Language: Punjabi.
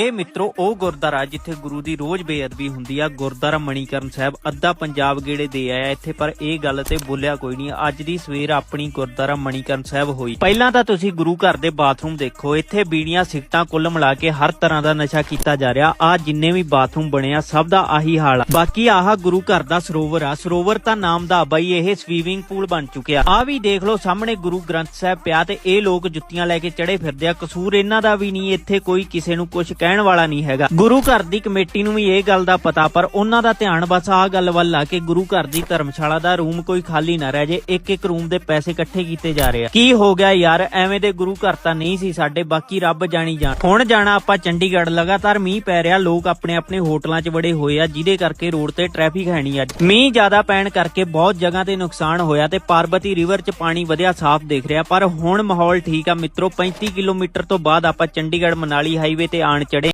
ਇਹ ਮਿੱਤਰੋ, ਉਹ ਗੁਰਦੁਆਰਾ ਜਿੱਥੇ ਗੁਰੂ ਦੀ ਰੋਜ਼ ਬੇਅਦਬੀ ਹੁੰਦੀ ਆ, ਗੁਰਦੁਆਰਾ ਮਣੀਕਰਨ ਸਾਹਿਬ, ਅੱਧਾ ਪੰਜਾਬ ਗੇੜੇ ਦੇ ਆਇਆ ਇੱਥੇ, ਪਰ ਇਹ ਗੱਲ ਤੇ ਬੋਲਿਆ ਕੋਈ ਨਹੀਂ, ਅੱਜ ਦੀ ਸਵੇਰ ਆਪਣੀ ਗੁਰਦੁਆਰਾ ਮਣੀਕਰਨ ਸਾਹਿਬ ਹੋਈ। ਪਹਿਲਾਂ ਤਾਂ ਤੁਸੀਂ ਗੁਰੂ ਘਰ ਦੇ ਬਾਥਰੂਮ ਦੇਖੋ, ਇੱਥੇ ਬੀੜੀਆਂ, ਸਿਗਟਾਂ ਕੁੱਲ ਮਿਲਾ ਕੇ ਹਰ ਤਰ੍ਹਾਂ ਦਾ ਨਸ਼ਾ ਕੀਤਾ ਜਾ ਰਿਹਾ ਆ ਜਿੰਨੇ ਵੀ ਬਾਥਰੂਮ ਬਣੇ ਆ, ਸਭ ਦਾ ਆਹੀ ਹਾਲ ਆ। ਬਾਕੀ ਆਹ ਗੁਰੂ ਘਰ ਦਾ ਸਰੋਵਰ ਆ, ਸਰੋਵਰ ਤਾਂ ਨਾਮ ਦਾ ਬਾਈ, ਇਹ ਸਵੀਮਿੰਗ ਪੂਲ ਬਣ ਚੁੱਕਿਆ। ਆ ਵੀ ਦੇਖ ਲਓ, ਸਾਹਮਣੇ ਗੁਰੂ ਗ੍ਰੰਥ ਸਾਹਿਬ ਪਿਆ ਤੇ ਇਹ ਲੋਕ ਜੁੱਤੀਆਂ ਲੈ ਕੇ ਚੜੇ ਫਿਰਦੇ ਆ, ਕਸੂਰ ਇਹਨਾਂ ਦਾ ਵੀ ਨਹੀਂ, ਇੱਥੇ ਕੋਈ ਕਿਸੇ ਨੂੰ ਕੁਝ ਕਹਿਣ ਵਾਲਾ ਨਹੀਂ ਹੈਗਾ। ਗੁਰੂ ਘਰ ਦੀ ਕਮੇਟੀ ਨੂੰ ਵੀ ਇਹ ਗੱਲ ਦਾ ਪਤਾ, ਪਰ ਉਹਨਾਂ ਦਾ ਧਿਆਨ ਬਸ ਆਹ ਗੱਲ ਵੱਲ ਆ ਕਿ ਗੁਰੂ ਘਰ ਦੀ ਧਰਮਸ਼ਾਲਾ ਦਾ ਰੂਮ ਕੋਈ ਖਾਲੀ ਨਾ ਰਹਿ ਜੇ ਇੱਕ ਇੱਕ ਰੂਮ ਦੇ ਪੈਸੇ ਇਕੱਠੇ ਕੀਤੇ ਜਾ ਰਹੇ ਆ। ਕੀ ਹੋ ਗਿਆ ਯਾਰ, ਐਵੇਂ ਦੇ ਗੁਰੂ ਘਰ ਤਾਂ ਨਹੀਂ ਸੀ ਸਾਡੇ, ਬਾਕੀ ਰੱਬ ਜਾਣੀ ਜਾਣ। ਹੁਣ ਜਾਣਾ ਆਪਾਂ ਚੰਡੀਗੜ੍ਹ, ਲਗਾਤਾਰ ਮੀਂਹ ਪੈ ਰਿਹਾ, ਲੋਕ ਆਪਣੇ ਆਪਣੇ ਹੋਟਲਾਂ 'ਚ ਵੜੇ ਹੋਏ ਆ, ਜਿਹਦੇ ਕਰਕੇ ਰੋਡ ਤੇ ਟ੍ਰੈਫਿਕ ਹੈ ਨਹੀਂ ਅੱਜ। ਮੀਂਹ ਜ਼ਿਆਦਾ ਪੈਣ ਕਰਕੇ ਬਹੁਤ ਜਗ੍ਹਾ ਤੇ ਨੁਕਸਾਨ ਹੋਇਆ ਤੇ ਪਾਰਬਤੀ ਰਿਵਰ 'ਚ ਪਾਣੀ ਵਧਿਆ, ਸਾਫ਼ ਦੇਖ ਰਿਹਾ, ਪਰ ਹੁਣ ਮਾਹੌਲ ਠੀਕ ਆ। ਮਿੱਤਰੋ 35 ਕਿਲੋਮੀਟਰ ਤੋਂ ਬਾਅਦ ਆਪਾਂ ਚੰਡੀਗੜ੍ਹ, ਮਨਾਲੀ ਹਾਈਵੇ ਤੇ ਆਣ